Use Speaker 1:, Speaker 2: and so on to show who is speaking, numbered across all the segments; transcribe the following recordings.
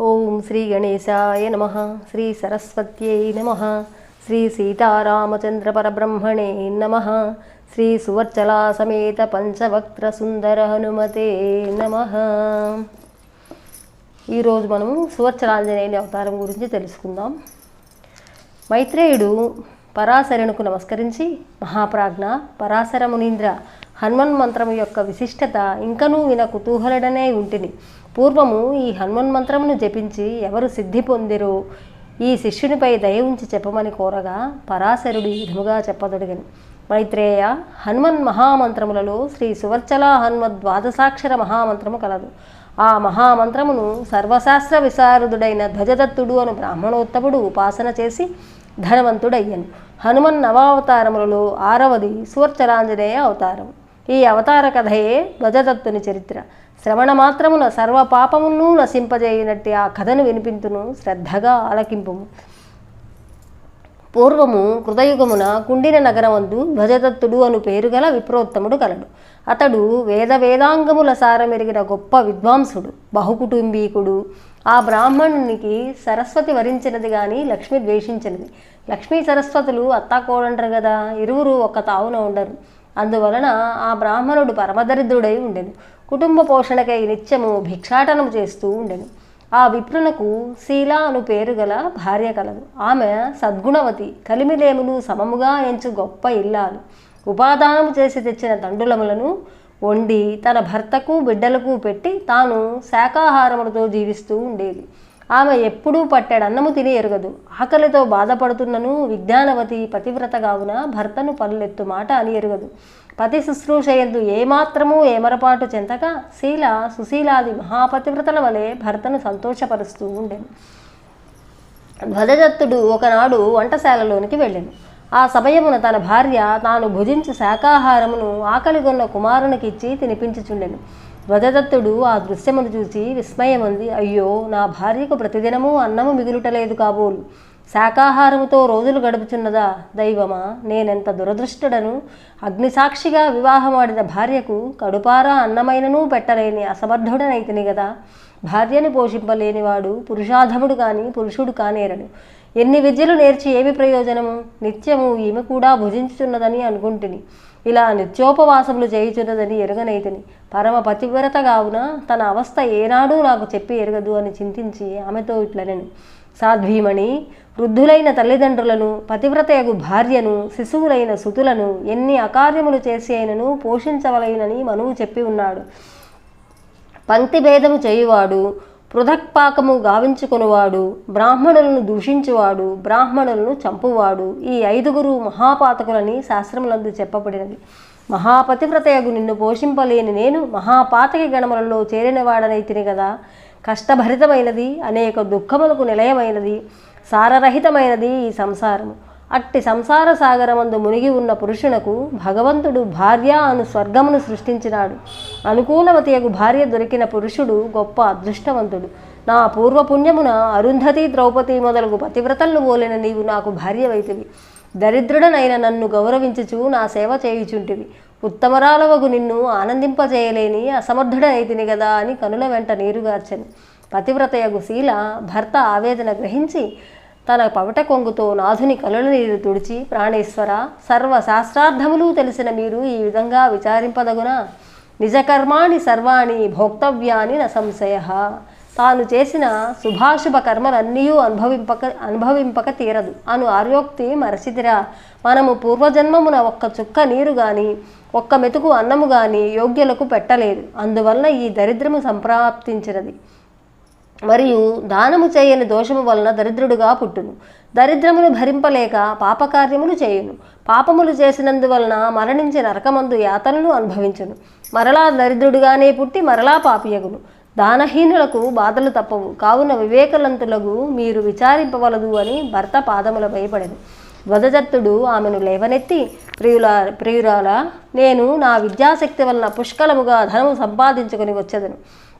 Speaker 1: ఓం శ్రీ గణేశాయ నమ శ్రీ సరస్వత్యై నమ శ్రీ సీతారామచంద్ర పరబ్రహ్మణే నమ శ్రీ సువర్చలా సమేత పంచవక్త్ర సుందర హనుమతే నమ. ఈరోజు మనము సువర్చలాంజనేయుని అవతారం గురించి తెలుసుకుందాం. మైత్రేయుడు పరాశరునికి నమస్కరించి మహాప్రాజ్ఞ పరాశర మునీంద్ర హనుమన్ మంత్రము యొక్క విశిష్టత ఇంకనూ విన కుతూహలుడనే ఉంటిని. పూర్వము ఈ హనుమన్ మంత్రమును జపించి ఎవరు సిద్ధి పొందిరో? ఈ శిష్యునిపై దయ ఉంచి చెప్పమని కోరగా పరాశరుడు ఈ విధముగా చెప్పదొడిగను. మైత్రేయ హనుమన్ మహామంత్రములలో శ్రీ సువర్చల హనుమద్ ద్వాదశాక్షర మహామంత్రము కలదు. ఆ మహామంత్రమును సర్వశాస్త్ర విశారదుడైన ధ్వజదత్తుడు అను బ్రాహ్మణోత్తముడు ఉపాసన చేసి ధనవంతుడయ్యను. హనుమన్ నవావతారములలో ఆరవది సువర్చలాంజనేయ అవతారం. ఈ అవతార కథయే ధ్వజదత్తుని చరిత్ర. శ్రవణ మాత్రమున సర్వ పాపమును నశింపజేయనట్టి ఆ కథను వినిపింతును శ్రద్ధగా ఆలకింపుము. పూర్వము కృతయుగమున కుండిన నగరమందు ధ్వజదత్తుడు అను పేరుగల విప్రోత్తముడు కలడు. అతడు వేద వేదాంగముల సారమెరిగిన గొప్ప విద్వాంసుడు బహుకుటుంబీకుడు. ఆ బ్రాహ్మణునికి సరస్వతి వరించినది కానీ లక్ష్మి ద్వేషించినది. లక్ష్మీ సరస్వతులు అత్తాకోడంటారు కదా ఇరువురు ఒక్క తావున ఉండరు. అందువలన ఆ బ్రాహ్మణుడు పరమదరిద్రుడై ఉండెను. కుటుంబ పోషణకై నిత్యము భిక్షాటనము చేస్తూ ఉండెను. ఆ విప్రునకు శీల అను పేరు గల భార్య కలదు. ఆమె సద్గుణవతి కలిమిలేములు సమముగా ఎంచు గొప్ప ఇల్లాలు. ఉపాదానము చేసి తెచ్చిన తండులములను వండి తన భర్తకు బిడ్డలకు పెట్టి తాను శాకాహారములతో జీవిస్తూ ఉండేది. ఆమె ఎప్పుడూ పట్టెడన్నము తిని ఎరగదు. ఆకలితో బాధపడుతున్నను విజ్ఞానవతి పతివ్రత కావున భర్తను పనులెత్తు మాట అని ఎరగదు. పతి శుశ్రూషయందు ఏమాత్రము ఏమరపాటు చెందక శీల సుశీలాది మహాపతివ్రతల వలె భర్తను సంతోషపరుస్తూ ఉండెను. ధ్వజదత్తుడు ఒకనాడు వంటశాలలోనికి వెళ్ళాను. ఆ సమయమున తన భార్య తాను భుజించు శాకాహారమును ఆకలిగొన్న కుమారునికి ఇచ్చి తినిపించుచుండెను. ధ్వజదత్తుడు ఆ దృశ్యమును చూసి విస్మయముంది అయ్యో నా భార్యకు ప్రతిదినము అన్నము మిగులుటలేదు కాబోలు. శాకాహారముతో రోజులు గడుపుచున్నదా? దైవమా నేనెంత దురదృష్టుడను? అగ్నిసాక్షిగా వివాహమాడిన భార్యకు కడుపారా అన్నమైనను పెట్టలేని అసమర్థుడనైతిని కదా భార్యని పోషింపలేనివాడు పురుషాధముడు కాని పురుషుడు కానేరడు. ఎన్ని విద్యలు నేర్చి ఏమి ప్రయోజనము? నిత్యము ఈమె కూడా భుజించుచున్నదని అనుకుంటుని. ఇలా నిత్యోపవాసములు చేయుచున్నదని ఎరుగనైతిని. పరమ పతివ్రత కావున తన అవస్థ ఏనాడూ నాకు చెప్పి ఎరగదు అని చింతించి ఆమెతో ఇట్లనెను. సాధ్వీమణి వృద్ధులైన తల్లిదండ్రులను పతివ్రతయగు భార్యను శిశువులైన సుతులను ఎన్ని అకార్యములు చేసి అయినను పోషించవలైనని మనువు చెప్పి ఉన్నాడు. పంక్తి భేదము చేయువాడు పృథక్పాకము గావించుకునివాడు బ్రాహ్మణులను దూషించువాడు బ్రాహ్మణులను చంపువాడు ఈ ఐదుగురు మహాపాతకులని శాస్త్రములందు చెప్పబడినది. మహాపతివ్రతయగు నిన్ను పోషింపలేని నేను మహాపాతకి గణములలో చేరినవాడనైతిని కదా కష్టభరితమైనది అనేక దుఃఖములకు నిలయమైనది సారరహితమైనది ఈ సంసారము. అట్టి సంసార సాగరమందు మునిగి ఉన్న పురుషునకు భగవంతుడు భార్య అను స్వర్గమును సృష్టించినాడు. అనుకూలవతియకు భార్య దొరికిన పురుషుడు గొప్ప అదృష్టవంతుడు. నా పూర్వపుణ్యమున అరుంధతి ద్రౌపది మొదలగు పతివ్రతలను పోలిన నీవు నాకు భార్యవైతివి. దరిద్రుడనైన నన్ను గౌరవించుచు నా సేవ చేయుచుంటివి. ఉత్తమరాలవగు నిన్ను ఆనందింపజేయలేని అసమర్థుడనైతిని గదా అని కనుల వెంట నీరుగార్చెను. పతివ్రతయగు శీల భర్త ఆవేదన గ్రహించి తన పవట కొంగుతో నాథుని కనుల నీరు తుడిచి ప్రాణేశ్వర సర్వ శాస్త్రార్థములు తెలిసిన మీరు ఈ విధంగా విచారింపదగునా? నిజకర్మాణి సర్వాణి భోక్తవ్యాని న సంశయ. తాను చేసిన శుభాశుభ కర్మలన్నీ అనుభవింపక అనుభవింపక తీరదు. అను ఆర్యోక్తి మరచిదిరా మనము పూర్వజన్మమున ఒక్క చుక్క నీరు గాని ఒక్క మెతుకు అన్నము గాని యోగ్యులకు పెట్టలేదు. అందువలన ఈ దరిద్రము సంప్రాప్తించినది. మరియు దానము చేయని దోషము వలన దరిద్రుడుగా పుట్టును. దరిద్రమును భరింపలేక పాపకార్యములు చేయును. పాపములు చేసినందువలన మరణించి నరకమందు యాతనలు అనుభవించును. మరలా దరిద్రుడుగానే పుట్టి మరలా పాపియగును. దానహీనులకు బాధలు తప్పవు. కావున వివేకలంతులకు మీరు విచారింపవలదు అని భర్త పాదముల భయపడెను ధ్వజదత్తుడు ఆమెను లేవనెత్తి ప్రియుల ప్రియురాల నేను నా విద్యాశక్తి వలన పుష్కలముగా ధనము సంపాదించుకొని వచ్చేదను.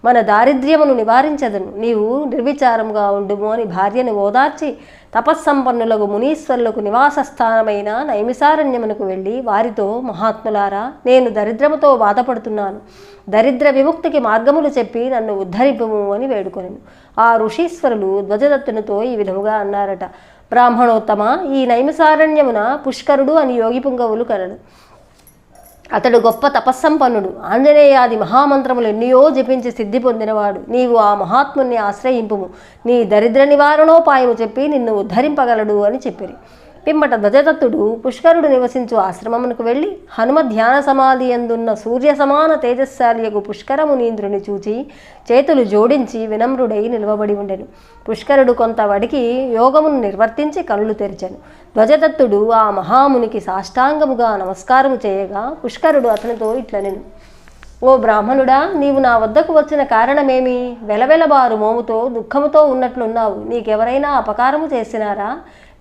Speaker 1: మన దారిద్ర్యమును నివారించదను. నీవు నిర్విచారముగా ఉండుము అని భార్యను ఓదార్చి తపస్సంపన్నులకు మునీశ్వరులకు నివాస స్థానమైన నైమిసారణ్యమునకు వెళ్ళి వారితో మహాత్ములారా నేను దరిద్రముతో బాధపడుతున్నాను. దరిద్ర విముక్తికి మార్గములు చెప్పి నన్ను ఉద్ధరింపము అని వేడుకొనెను. ఆ ఋషీశ్వరులు ధ్వజదత్తునితో ఈ విధముగా అన్నారట బ్రాహ్మణోత్తమ ఈ నైమిసారణ్యమున పుష్కరుడు అని యోగి పుంగవులు కలడు అతడు గొప్ప తపస్సంపన్నుడు. ఆంజనేయాది మహామంత్రములు ఎన్నయో జపించి సిద్ధి పొందినవాడు. నీవు ఆ మహాత్ముని ఆశ్రయింపుము. నీ దరిద్ర నివారణోపాయము చెప్పి నిన్ను ఉద్ధరింపగలడు అని చెప్పిరి. పిమ్మట ధ్వజదత్తుడు పుష్కరుడు నివసించు ఆశ్రమమునకు వెళ్ళి హనుమ ధ్యాన సమాధి ఎందున్న సూర్య సమాన తేజస్శాలియకు పుష్కరమునీంద్రుని చూచి చేతులు జోడించి వినమ్రుడై నిలవబడి ఉండెను. పుష్కరుడు కొంత వడికి యోగమును నిర్వర్తించి కళ్ళు తెరిచాను. ధ్వజదత్తుడు ఆ మహామునికి సాష్టాంగముగా నమస్కారము చేయగా పుష్కరుడు అతనితో ఇట్లనెను. ఓ బ్రాహ్మణుడా నీవు నా వద్దకు వచ్చిన కారణమేమి? వెలవెలబారు మోముతో దుఃఖముతో ఉన్నట్లున్నావు. నీకెవరైనా అపకారము చేసినారా?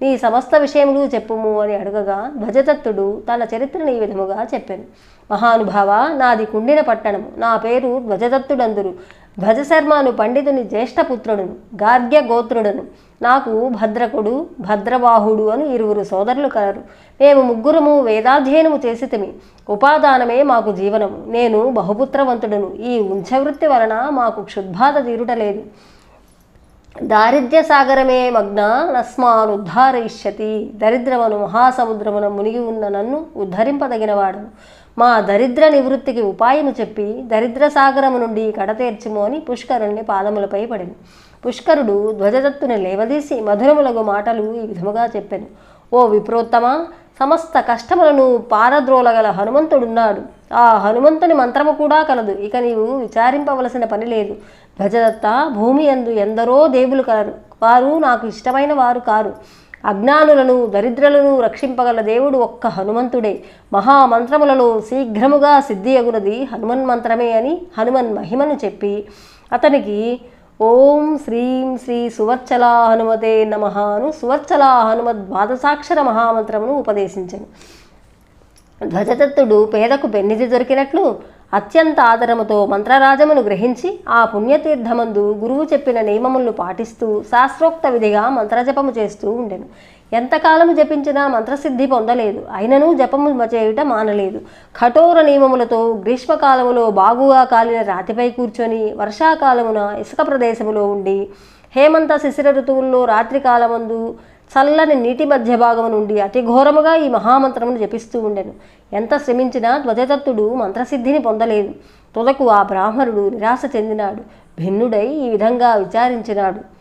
Speaker 1: నీ సమస్త విషయములు చెప్పుము అని అడగగా ధ్వజదత్తుడు తన చరిత్రను ఈ విధముగా చెప్పాను. మహానుభావ నాది కుండిన పట్టణము. నా పేరు ధ్వజదత్తుడందురు. ధ్వజశర్మను పండితుని జ్యేష్ఠపుత్రుడును గార్గ్య గోత్రుడను. నాకు భద్రకుడు భద్రవాహుడు అని ఇరువురు సోదరులు కలరు. మేము ముగ్గురము వేదాధ్యయనము చేసితిమి. ఉపాదానమే మాకు జీవనము. నేను బహుపుత్రవంతుడను. ఈ ఉంచవృత్తి వలన మాకు క్షుద్బాధ తీరుటలేదు దారిద్ర్య సాగరమే మగ్న నస్మానుద్ధారయిష్యతి. దరిద్రమును మహాసముద్రమున మునిగి ఉన్న నన్ను ఉద్ధరింపదగినవాడు మా దరిద్ర నివృత్తికి ఉపాయము చెప్పి దరిద్ర సాగరము నుండి కడతేర్చుము అని పుష్కరుణ్ణి పాదములపై పడింది పుష్కరుడు ధ్వజదత్తుని లేవదీసి మధురములగు మాటలు ఈ విధముగా చెప్పాను. ఓ విప్రోత్తమ సమస్త కష్టములను పారద్రోలగల హనుమంతుడున్నాడు. ఆ హనుమంతుని మంత్రము కూడా కలదు. ఇక నీవు విచారింపవలసిన పని లేదు. గజదత్త భూమి అందు ఎందరో దేవులు కలరు వారు నాకు ఇష్టమైన వారు కారు. అజ్ఞానులను దరిద్రులను రక్షింపగల దేవుడు ఒక్క హనుమంతుడే. మహామంత్రములలో శీఘ్రముగా సిద్ధి అగునది హనుమన్ మంత్రమే అని హనుమన్ మహిమను చెప్పి అతనికి ఓం శ్రీం శ్రీ సువర్చలా హనుమతే నమః సువర్చలా హనుమద్ ద్వాదశాక్షర మహామంత్రమును ఉపదేశించను. ధ్వజదత్తుడు పేదకు పెన్నిధి దొరికినట్లు అత్యంత ఆదరముతో మంత్రరాజమును గ్రహించి ఆ పుణ్యతీర్థమందు గురువు చెప్పిన నియమములను పాటిస్తూ శాస్త్రోక్త విధిగా మంత్రజపము చేస్తూ ఉండెను. ఎంతకాలము జపించినా మంత్రసిద్ధి పొందలేదు. అయినను జపము చేయుట మానలేదు. కఠోర నియమములతో గ్రీష్మకాలములో బాగుగా కాలిన రాతిపై కూర్చొని వర్షాకాలమున ఇసుక ప్రదేశములో ఉండి హేమంత శిశిర ఋతువుల్లో రాత్రికాలమందు చల్లని నీటి మధ్య భాగము నుండి అతి ఘోరముగా ఈ మహామంత్రమును జపిస్తూ ఉండెను. ఎంత శ్రమించినా ధ్వజదత్తుడు మంత్రసిద్ధిని పొందలేదు. తుదకు ఆ బ్రాహ్మణుడు నిరాశ చెందినాడు. భిన్నుడై ఈ విధంగా విచారించినాడు.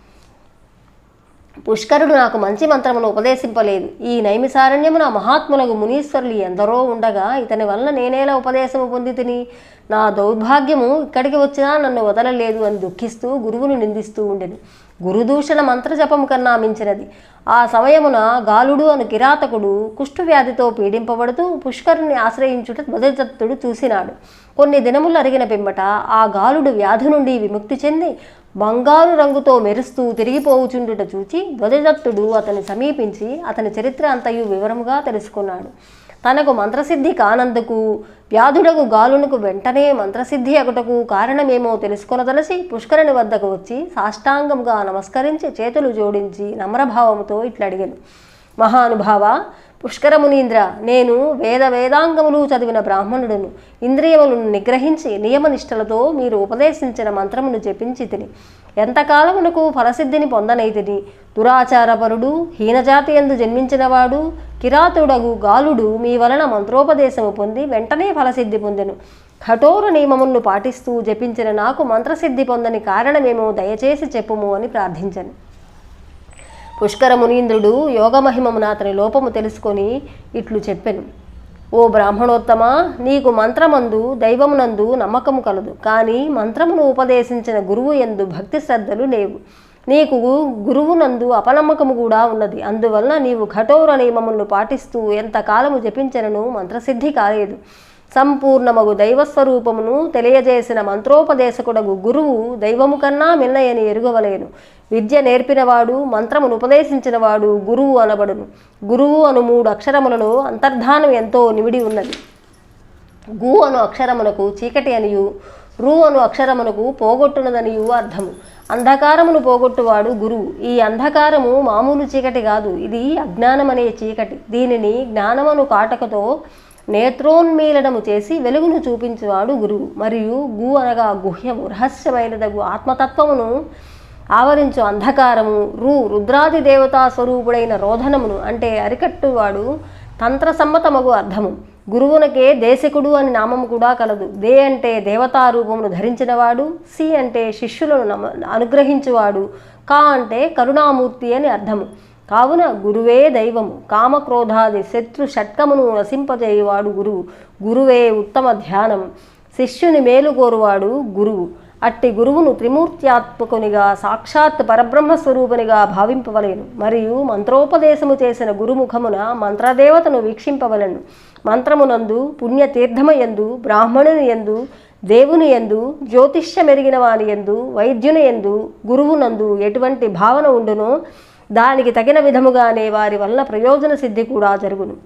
Speaker 1: పుష్కరుడు నాకు మంచి మంత్రమును ఉపదేశింపలేదు. ఈ నైమిసారణ్యమున మహాత్ములకు మునీశ్వరులు ఎందరో ఉండగా ఇతని వలన నేనేలా ఉపదేశము పొంది తిని నా దౌర్భాగ్యము ఇక్కడికి వచ్చినా నన్ను వదలలేదు అని దుఃఖిస్తూ గురువును నిందిస్తూ ఉండెను. గురుదూషణ మంత్రజపము కన్నా మించినది. ఆ సమయమున గాలుడు అను కిరాతకుడు కుష్ఠవ్యాధితో పీడింపబడుతూ పుష్కరుని ఆశ్రయించుట ధ్వజదత్తుడు చూసినాడు. కొన్ని దినములు అరిగిన పిమ్మట ఆ గాలుడు వ్యాధి నుండి విముక్తి చెంది బంగారు రంగుతో మెరుస్తూ తిరిగిపోవుచుండుట చూచి ధ్వజదత్తుడు అతని సమీపించి అతని చరిత్ర అంతయు వివరముగా తెలుసుకున్నాడు. తనకు మంత్రసిద్ధి కానందుకు వ్యాధుడకు గాలునకు వెంటనే మంత్రసిద్ధి అగుటకు కారణమేమో తెలుసుకొనదలసి పుష్కరుని వద్దకు వచ్చి సాష్టాంగంగా నమస్కరించి చేతులు జోడించి నమ్రభావముతో ఇట్లడిగాను. మహానుభావ పుష్కరమునీంద్ర నేను వేద వేదాంగములు చదివిన బ్రాహ్మణుడును. ఇంద్రియములను నిగ్రహించి నియమనిష్టలతో మీరు ఉపదేశించిన మంత్రమును జపించి తిని ఎంతకాలమునకు ఫలసిద్ధిని పొందనైతిని. దురాచారపరుడు హీనజాతి ఎందు జన్మించినవాడు కిరాతుడగు గాలుడు మీ వలన మంత్రోపదేశము పొంది వెంటనే ఫలసిద్ధి పొందెను. కఠోర నియమములను పాటిస్తూ జపించిన నాకు మంత్రసిద్ధి పొందని కారణమేమో దయచేసి చెప్పుము అని ప్రార్థించను. పుష్కర మునీంద్రుడు యోగమహిమమున అతని లోపము తెలుసుకొని ఇట్లు చెప్పెను. ఓ బ్రాహ్మణోత్తమ నీకు మంత్రమందు దైవమునందు నమ్మకము కలదు. కానీ మంత్రమును ఉపదేశించిన గురువు ఎందు భక్తి శ్రద్ధలు లేవు. నీకు గురువునందు అపనమ్మకము కూడా ఉన్నది. అందువలన నీవు కఠోర నియమములను పాటిస్తూ ఎంతకాలము జపించనను మంత్రసిద్ధి కాలేదు. సంపూర్ణమగు దైవస్వరూపమును తెలియజేసిన మంత్రోపదేశకుడగు గురువు దైవము కన్నా మిన్నయని ఎరుగవలేను. విద్య నేర్పినవాడు మంత్రమును ఉపదేశించినవాడు గురువు అనబడును. గురువు అను మూడు అక్షరములలో అంతర్ధానం ఎంతో నిమిడి ఉన్నది. గు అను అక్షరమునకు చీకటి అనియు రు అను అక్షరమునకు పోగొట్టునదనియు అర్థము. అంధకారమును పోగొట్టువాడు గురువు. ఈ అంధకారము మామూలు చీకటి కాదు. ఇది అజ్ఞానమనే చీకటి. దీనిని జ్ఞానమను కాటకతో నేత్రోన్మీలనము చేసి వెలుగును చూపించువాడు గురువు. మరియు గు అనగా గుహ్యము రహస్యమైనదగు ఆత్మతత్వమును ఆవరించు అంధకారము రు రుద్రాది దేవతా స్వరూపుడైన రోధనమును అంటే అరికట్టువాడు తంత్రసమ్మతమగు అర్థము. గురువునకే దేశకుడు అని నామము కూడా కలదు. దే అంటే దేవతా రూపమును ధరించినవాడు సి అంటే శిష్యులను నమ అనుగ్రహించువాడు కా అంటే కరుణామూర్తి అని అర్థము. కావున గురువే దైవము. కామక్రోధాది శత్రు షట్కమును నశింపజేయువాడు గురువు. గురువే ఉత్తమ ధ్యానం శిష్యుని మేలు కోరువాడు గురువు. అట్టి గురువును త్రిమూర్త్యాత్మకునిగా సాక్షాత్ పరబ్రహ్మ స్వరూపునిగా భావింపవలేను. మరియు మంత్రోపదేశము చేసిన గురుముఖమున మంత్రదేవతను వీక్షింపవలను. మంత్రమునందు పుణ్యతీర్థమయందు బ్రాహ్మణుని ఎందు దేవుని ఎందు జ్యోతిష్యమెరిగిన వాని ఎందు వైద్యుని ఎందు గురువునందు ఎటువంటి భావన ఉండునో దానికి తగిన విధముగానే వారి వల్ల ప్రయోజన సిద్ధి కూడా జరుగును.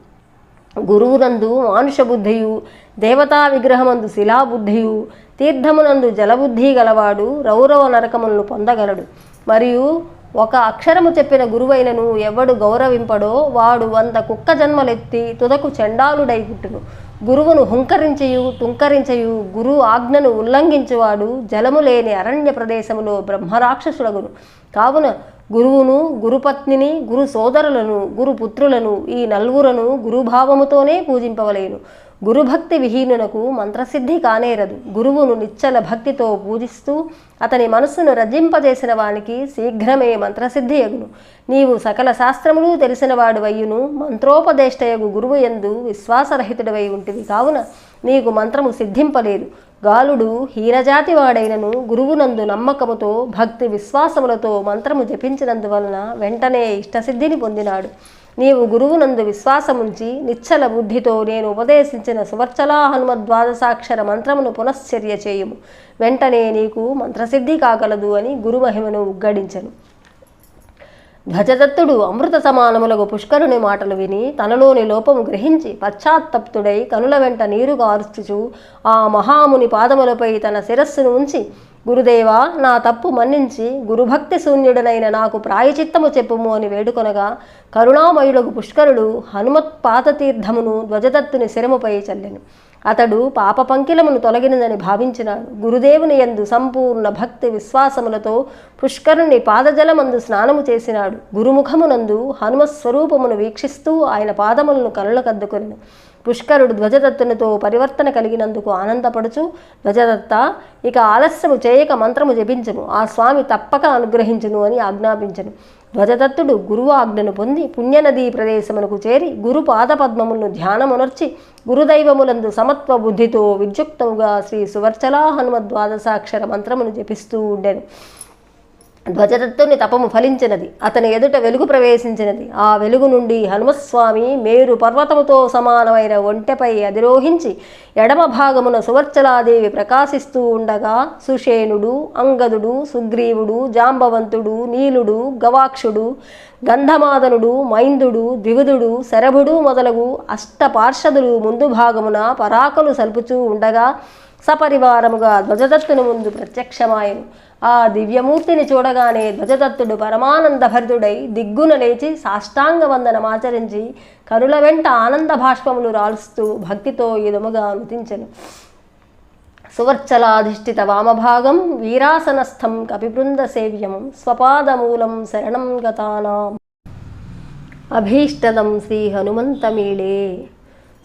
Speaker 1: గురువునందు మానుష బుద్ధియు దేవతా విగ్రహమందు శిలాబుద్ధియు తీర్థమునందు జలబుద్ధి గలవాడు రౌరవ నరకములను పొందగలడు. మరియు ఒక అక్షరము చెప్పిన గురువైనను ఎవడు గౌరవింపడో వాడు వంద కుక్క జన్మలెత్తి తుదకు చండాలుడై పుట్టును. గురువును హుంకరించయు తుంకరించయు గురు ఆజ్ఞను ఉల్లంఘించువాడు జలము లేని అరణ్య ప్రదేశములో బ్రహ్మరాక్షసులగును కావున గురువును గురుపత్నిని గురు సోదరులను గురుపుత్రులను ఈ నలుగురను గురుభావముతోనే పూజింపవలేను. గురుభక్తి విహీనునకు మంత్రసిద్ధి కానేరదు. గురువును నిచ్చల భక్తితో పూజిస్తూ అతని మనస్సును రజింపజేసిన వానికి శీఘ్రమే మంత్రసిద్ధి యగును నీవు సకల శాస్త్రములు తెలిసిన వాడువయ్యును మంత్రోపదేష్టయగు గురువు ఎందు విశ్వాసరహితుడవై ఉంటివి కావున నీకు మంత్రము సిద్ధింపలేదు. గాలుడు హీనజాతి వాడైనను గురువునందు నమ్మకముతో భక్తి విశ్వాసములతో మంత్రము జపించినందువలన వెంటనే ఇష్టసిద్ధిని పొందినాడు. నీవు గురువునందు విశ్వాసముంచి నిశ్చల బుద్ధితో నేను ఉపదేశించిన సువర్చలా హనుమద్ ద్వాదశాక్షర మంత్రమును పునశ్చర్య చేయుము. వెంటనే నీకు మంత్రసిద్ధి కాగలదు అని గురుమహిమను ఉగ్గడించను. ధ్వజదత్తుడు అమృత సమానములకు పుష్కరుని మాటలు విని తనలోని లోపము గ్రహించి పశ్చాత్తప్తుడై కనుల వెంట నీరు గారుచుచు ఆ మహాముని పాదములపై తన శిరస్సును ఉంచి గురుదేవా నా తప్పు మన్నించి గురుభక్తి శూన్యుడనైన నాకు ప్రాయచిత్తము చెప్పుము అని వేడుకొనగా కరుణామయుడకు పుష్కరుడు హనుమత్పాతతీర్థమును ధ్వజదత్తుని శిరముపై చల్లెను. అతడు పాప పంకిలమును తొలగినదని భావించినాడు. గురుదేవుని యందు సంపూర్ణ భక్తి విశ్వాసములతో పుష్కరుని పాదజలమందు స్నానము చేసినాడు. గురుముఖమునందు హనుమస్వరూపమును వీక్షిస్తూ ఆయన పాదములను కళ్ళకద్దుకొనిను. పుష్కరుడు ధ్వజదత్తునితో పరివర్తన కలిగినందుకు ఆనందపడుచు ధ్వజదత్త ఇక ఆలస్యము చేయక మంత్రము జపించును. ఆ స్వామి తప్పక అనుగ్రహించును అని ఆజ్ఞాపించను. ధ్వజదత్తుడు గురువు ఆజ్ఞను పొంది పుణ్యనదీ ప్రదేశమునకు చేరి గురు పాదపద్మములను ధ్యానమునర్చి గురుదైవములందు సమత్వ బుద్ధితో విద్యుక్తముగా శ్రీ సువర్చలా హనుమద్ ద్వాదశాక్షర మంత్రమును జపిస్తూ ఉండెను. ధ్వజదత్తుని తపము ఫలించినది. అతని ఎదుట వెలుగు ప్రవేశించినది. ఆ వెలుగు నుండి హనుమస్వామి మేరు పర్వతముతో సమానమైన ఒంటెపై అధిరోహించి ఎడమ భాగమున సువర్చలాదేవి ప్రకాశిస్తూ ఉండగా సుషేణుడు అంగదుడు సుగ్రీవుడు జాంబవంతుడు నీలుడు గవాక్షుడు గంధమాదనుడు మైందుడు ద్విగుదుడు శరభుడు మొదలగు అష్ట పార్షదులు ముందు భాగమున పరాకలు సల్పుచూ ఉండగా సపరివారముగా ధ్వజదత్తుని ముందు ప్రత్యక్షమాయను. ఆ దివ్యమూర్తిని చూడగానే ధ్వజదత్తుడు పరమానంద భరితుడై దిగ్గున లేచి సాష్టాంగ వందనమాచరించి కరుల వెంట ఆనంద భాష్పములు రాల్స్తూ భక్తితో ఇదముగా అనుతించెను సువర్చలాధిష్ఠిత వామభాగం వీరాసనస్థం కపిబృంద సేవ్యం స్వపాదమూలం శరణం గతానాం. అభీష్టదం శ్రీ హనుమంతమీళే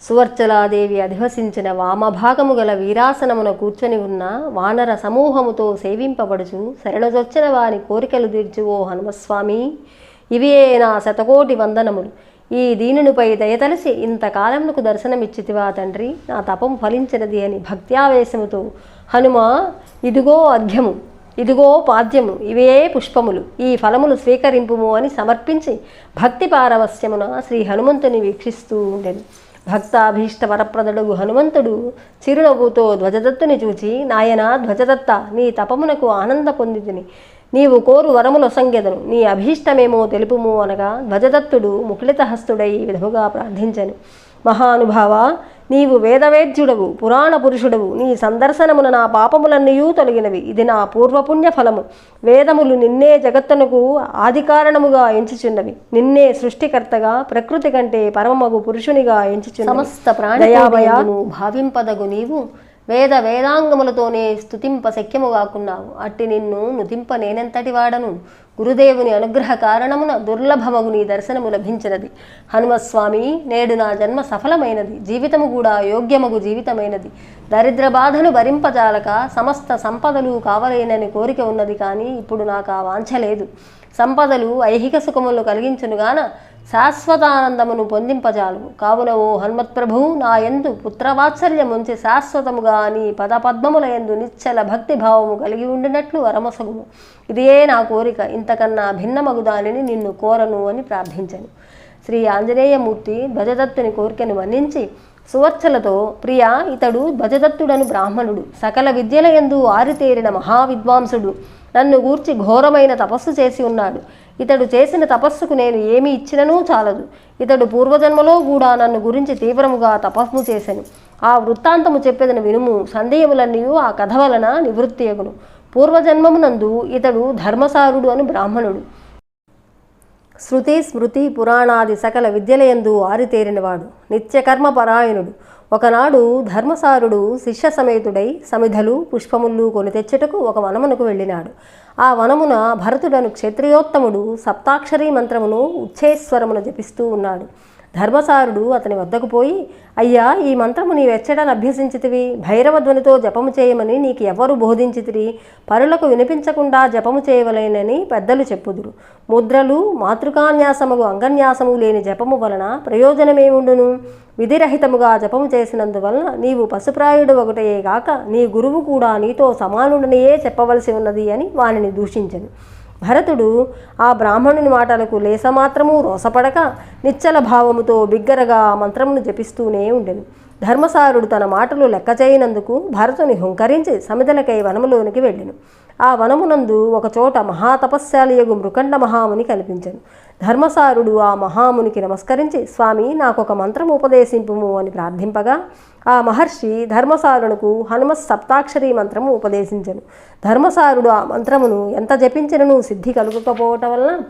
Speaker 1: సువర్చలాదేవి అధివసించిన వామభాగము గల వీరాసనమున కూర్చొని ఉన్న వానర సమూహముతో సేవింపబడుచు శరణజొచ్చిన వారి కోరికలు తీర్చు ఓ హనుమస్వామి! ఇవే నా శతకోటి వందనములు. ఈ దీనునిపై దయతలసి ఇంతకాలమునకు దర్శనమిచ్చితివా తండ్రి! నా తపం ఫలించినది అని భక్త్యావేశముతో హనుమ ఇదిగో అర్ఘ్యము ఇదిగో పాద్యము ఇవే పుష్పములు ఈ ఫలములు స్వీకరింపుము అని సమర్పించి భక్తి పారవస్యమున శ్రీ హనుమంతుని వీక్షిస్తూ ఉండెను. భక్తాభీష్ట వరప్రదుడు హనుమంతుడు చిరునవ్వుతో ధ్వజదత్తుని చూచి నాయన ధ్వజదత్త నీ తపమునకు ఆనంద పొందితిని. నీవు కోరు వరముల సంగెదను. నీ అభీష్టమేమో తెలుపుము అనగా ధ్వజదత్తుడు ముకుళితహస్తుడై విధముగా ప్రార్థించను. మహానుభావ నీవు వేదవేద్యుడవు పురాణ పురుషుడవు. నీ సందర్శనమున నా పాపములన్నయూ తొలగినవి. ఇది నా పూర్వపుణ్య ఫలము వేదములు నిన్నే జగత్తునకు ఆది కారణముగా ఎంచుచున్నవి. నిన్నే సృష్టికర్తగా ప్రకృతి కంటే పరమమగు పురుషునిగా సమస్త ప్రాణయాభయాను భావింపదగు నీవు. వేద వేదాంగములతోనే స్తుతింప శక్యము కాకున్నావు అట్టి నిన్ను నుతింప నేనెంతటి వాడను? గురుదేవుని అనుగ్రహ కారణమున దుర్లభమగు నీ దర్శనము లభించినది. హనుమస్వామి నేడు నా జన్మ సఫలమైనది. జీవితము కూడా యోగ్యమగు జీవితమైనది. దరిద్ర బాధను భరింపజాలక సమస్త సంపదలు కావలేనని కోరిక ఉన్నది కానీ ఇప్పుడు నాకు ఆ వాంఛ లేదు. సంపదలు ఐహిక సుఖములు కలిగించునుగాన శాశ్వతానందమును పొందింపజాలు కావున ఓ హనుమత్ప్రభు నా ఎందు పుత్రవాత్సల్యముంచి శాశ్వతముగా నీ పదపద్మముల ఎందు నిశ్చల భక్తి భావము కలిగి ఉండినట్లు వరమసగుము ఇదే నా కోరిక. ఇంతకన్నా భిన్నమగు దానిని నిన్ను కోరను అని ప్రార్థించను. శ్రీ ఆంజనేయమూర్తి ధ్వజదత్తుని కోరికను మన్నించి సువర్చలతో ప్రియ ఇతడు ధ్వజదత్తుడను బ్రాహ్మణుడు. సకల విద్యల యందు ఆరితేరిన మహావిద్వాంసుడు. నన్ను గూర్చి ఘోరమైన తపస్సు చేసి ఉన్నాడు. ఇతడు చేసిన తపస్సుకు నేను ఏమి ఇచ్చిననూ చాలదు. ఇతడు పూర్వజన్మలో కూడా నన్ను గురించి తీవ్రముగా తపస్సు చేశాను ఆ వృత్తాంతము చెప్పేదని వినుము. సందేహములన్నీ ఆ కథ వలన నివృత్తి అగును. పూర్వజన్మమునందు ఇతడు ధర్మసారుడు అని బ్రాహ్మణుడు. శృతి స్మృతి పురాణాది సకల విద్యలయందు ఆరితేరినవాడు. నిత్యకర్మ పరాయణుడు ఒకనాడు ధర్మసారుడు శిష్య సమేతుడై సమిధలు పుష్పములు కొని తెచ్చుటకు ఒక వనమునకు వెళ్ళినాడు. ఆ వనమున భరతుడను క్షత్రియోత్తముడు సప్తాక్షరీ మంత్రమును ఉచ్ఛేశ్వరమును జపిస్తూ ఉన్నాడు. ధర్మసారుడు అతని వద్దకు పోయి అయ్యా ఈ మంత్రము నీవెచ్చడని అభ్యసించితివి. భైరవ ధ్వనితో జపము చేయమని నీకు ఎవరు బోధించితిరి? పరులకు వినిపించకుండా జపము చేయవలేనని పెద్దలు చెప్పుదురు. ముద్రలు మాతృకాన్యాసముగు అంగన్యాసము లేని జపము వలన ప్రయోజనమేముండును? విధిరహితముగా జపము చేసినందువలన నీవు పశుప్రాయుడు ఒకటే గాక నీ గురువు కూడా నీతో సమానుడనియే చెప్పవలసి ఉన్నది అని వానిని దూషించను. భరతుడు ఆ బ్రాహ్మణుని మాటలకు లేసమాత్రము రోసపడక నిశ్చల భావముతో బిగ్గరగా మంత్రమును జపిస్తూనే ఉండెను. ధర్మసారుడు తన మాటలు లెక్క చేయనందుకు భరతుని హుంకరించి సమిధలకై వనములోనికి వెళ్ళెను. ఆ వనమునందు ఒకచోట మహాతపస్శాలియగు మృకండ మహాముని కల్పించను. ధర్మసారుడు ఆ మహామునికి నమస్కరించి స్వామి నాకొక మంత్రము ఉపదేశింపుము అని ప్రార్థింపగా ఆ మహర్షి ధర్మసారునకు హనుమ సప్తాక్షరి మంత్రము ఉపదేశించను. ధర్మసారుడు ఆ మంత్రమును ఎంత జపించినను సిద్ధి కలుగకపోవటం వలన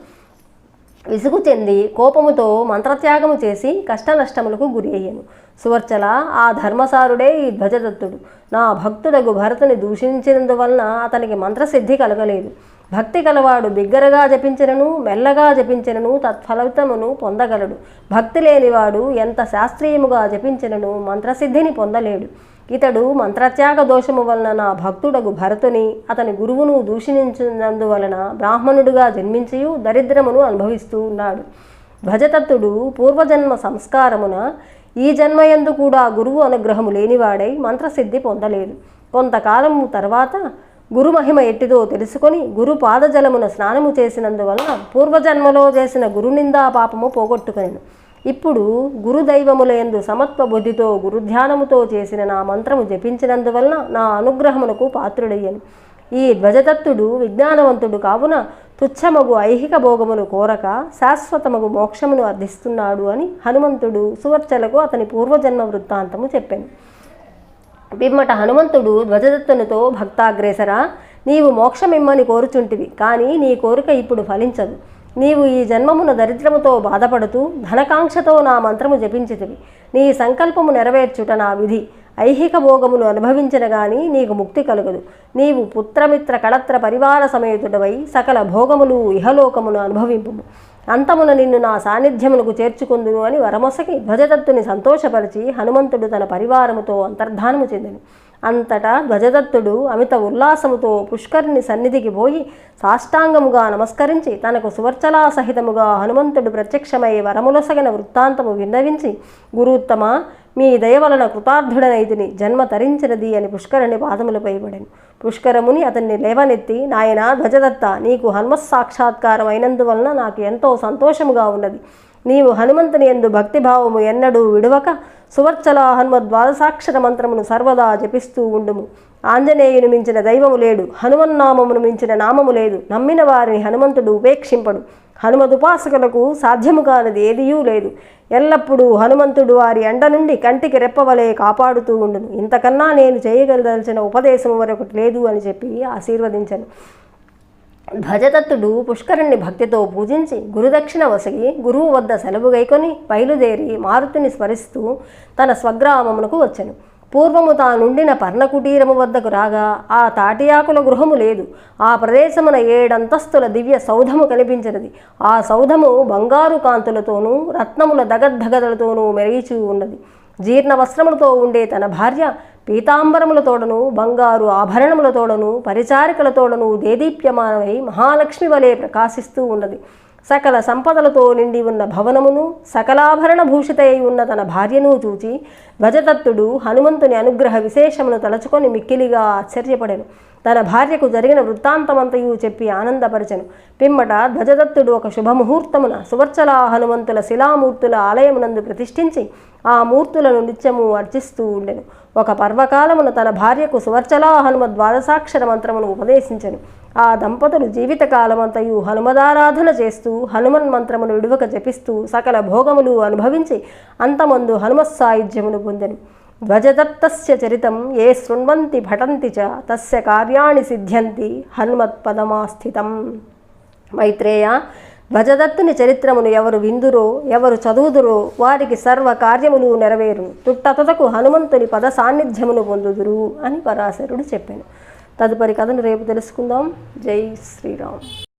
Speaker 1: విసుగు చెంది కోపముతో మంత్రత్యాగము చేసి కష్టనష్టములకు గురి అయ్యాను. సువర్చల ఆ ధర్మసారుడే ఈ ధ్వజదత్తుడు. నా భక్తుడగు భరతుని దూషించినందువలన అతనికి మంత్రసిద్ధి కలగలేదు. భక్తి గలవాడు బిగ్గరగా జపించినను మెల్లగా జపించినను తత్ఫలితమును పొందగలడు. భక్తి లేనివాడు ఎంత శాస్త్రీయముగా జపించినను మంత్రసిద్ధిని పొందలేడు. ఇతడు మంత్రత్యాగ దోషము వలన నా భక్తుడగు భరతుని అతని గురువును దూషించినందువలన బ్రాహ్మణుడిగా జన్మించియు దరిద్రమును అనుభవిస్తూ ఉన్నాడు. ధ్వజతత్తుడు పూర్వజన్మ సంస్కారమున ఈ జన్మయందు కూడా గురువు అనుగ్రహము లేనివాడై మంత్రసిద్ధి పొందలేదు. కొంతకాలము తర్వాత గురు మహిమ ఎట్టిదో తెలుసుకొని గురు పాదజలమున స్నానము చేసినందువలన పూర్వజన్మలో చేసిన గురునిందా పాపము పోగొట్టుకొనిను. ఇప్పుడు గురుదైవములందు సమత్వ బుద్ధితో గురుధ్యానముతో చేసిన నా మంత్రము జపించినందువలన నా అనుగ్రహమునకు పాత్రుడయ్యను. ఈ ధ్వజదత్తుడు విజ్ఞానవంతుడు కావున తుచ్చమగు ఐహిక భోగమును కోరక శాశ్వతమగు మోక్షమును అర్థిస్తున్నాడు అని హనుమంతుడు సువర్చలకు అతని పూర్వజన్మ వృత్తాంతము చెప్పాను. పిమ్మట హనుమంతుడు ధ్వజదత్తునితో భక్తాగ్రేసర నీవు మోక్షమిమ్మని కోరుచుంటివి కానీ నీ కోరిక ఇప్పుడు ఫలించదు. నీవు ఈ జన్మమున దరిద్రముతో బాధపడుతూ ధనకాంక్షతో నా మంత్రము జపించితివి. నీ సంకల్పము నెరవేర్చుట నా విధి. ఐహిక భోగములు అనుభవించిన గాని నీకు ముక్తి కలుగదు. నీవు పుత్రమిత్ర కళత్ర పరివార సమేతుడవై సకల భోగములు ఇహలోకమును అనుభవింపుము. అంతమున నిన్ను నా సాన్నిధ్యమునకు చేర్చుకుందును అని వరమొసకి ధ్వజదత్తుని సంతోషపరిచి హనుమంతుడు తన పరివారముతో అంతర్ధానము చెందెను. అంతటా ధ్వజదత్తుడు అమిత ఉల్లాసముతో పుష్కరుని సన్నిధికి పోయి సాష్టాంగముగా నమస్కరించి తనకు సువర్చలా సహితముగా హనుమంతుడు ప్రత్యక్షమై వరములసగిన వృత్తాంతము విన్నవించి గురుత్తమ మీ దయ వలన కృతార్థుడనైతిని జన్మ తరించినది అని పుష్కరుని పాదములపై పడెను పుష్కరముని అతన్ని లేవనెత్తి నాయన ధ్వజదత్త నీకు హనుమత్ సాక్షాత్కారం అయినందువలన నాకు ఎంతో సంతోషముగా ఉన్నది. నీవు హనుమంతుని ఎందు భక్తిభావము ఎన్నడూ విడువక సువర్చల హనుమద్ ద్వాదశాక్షర మంత్రమును సర్వదా జపిస్తూ ఉండుము. ఆంజనేయుని మించిన దైవము లేడు హనుమన్నామమును మించిన నామము లేదు. నమ్మిన వారిని హనుమంతుడు ఉపేక్షింపడు. హనుమదుపాసకులకు సాధ్యము కానిది ఏదియూ లేదు. ఎల్లప్పుడూ హనుమంతుడు వారి ఎండ నుండి కంటికి రెప్పవలే కాపాడుతూ ఉండును. ఇంతకన్నా నేను చేయగలదలిచిన ఉపదేశం మరొకటి లేదు అని చెప్పి ఆశీర్వదించను. ధ్వజదత్తుడు పుష్కరుణ్ణి భక్తితో పూజించి గురుదక్షిణ వసగి గురువు వద్ద సెలవు గైకొని బయలుదేరి మారుతిని స్మరిస్తూ తన స్వగ్రామమునకు వచ్చెను. పూర్వము తానుండిన పర్ణకుటీరము వద్దకు రాగా ఆ తాటియాకుల గృహము లేదు. ఆ ప్రదేశమున ఏడంతస్తుల దివ్య సౌధము కనిపించినది. ఆ సౌధము బంగారు కాంతులతోనూ రత్నముల దగద్ధగదలతోనూ మెరిగిచూ ఉన్నది. జీర్ణ వస్త్రములతో ఉండే తన భార్య పీతాంబరములతోడను బంగారు ఆభరణములతోడను పరిచారికలతోడను దేదీప్యమానమై మహాలక్ష్మి వలె ప్రకాశిస్తూ ఉన్నది. సకల సంపదలతో నిండి ఉన్న భవనమును సకలాభరణ భూషిత ఉన్న తన భార్యను చూచి గజదత్తుడు హనుమంతుని అనుగ్రహ విశేషమును తలచుకొని మిక్కిలిగా ఆశ్చర్యపడెను. తన భార్యకు జరిగిన వృత్తాంతమంతయు చెప్పి ఆనందపరచను. పిమ్మట ధ్వజదత్తుడు ఒక శుభముహూర్తమున సువర్చలా హనుమంతుల శిలామూర్తుల ఆలయమునందు ప్రతిష్ఠించి ఆ మూర్తులను నిత్యము అర్చిస్తూ ఉండెను. ఒక పర్వకాలమున తన భార్యకు సువర్చలా హనుమ ద్వాదశాక్షర మంత్రమును ఉపదేశించను. ఆ దంపతులు జీవితకాలమంతయు హనుమదారాధన చేస్తూ హనుమన్ మంత్రమును విడువక జపిస్తూ సకల భోగములు అనుభవించి అంతమందు హనుమస్సాయుధ్యమును పొందెను. ధ్వజదత్తస్య చరితం ఏ శృణ్వంతి భటంతి చ తస్య కార్యాణి సిద్ధ్యంతి హనుమత్పదమాస్థితం మైత్రేయ ధ్వజదత్తుని చరిత్రమును ఎవరు విందురో ఎవరు చదువుదురో వారికి సర్వ కార్యములు నెరవేరును. తుట్టతుతకు హనుమంతుని పద సాన్నిధ్యమును పొందుదురు అని పరాశరుడు చెప్పాను తదుపరి కథను రేపు తెలుసుకుందాం. జై శ్రీరామ్.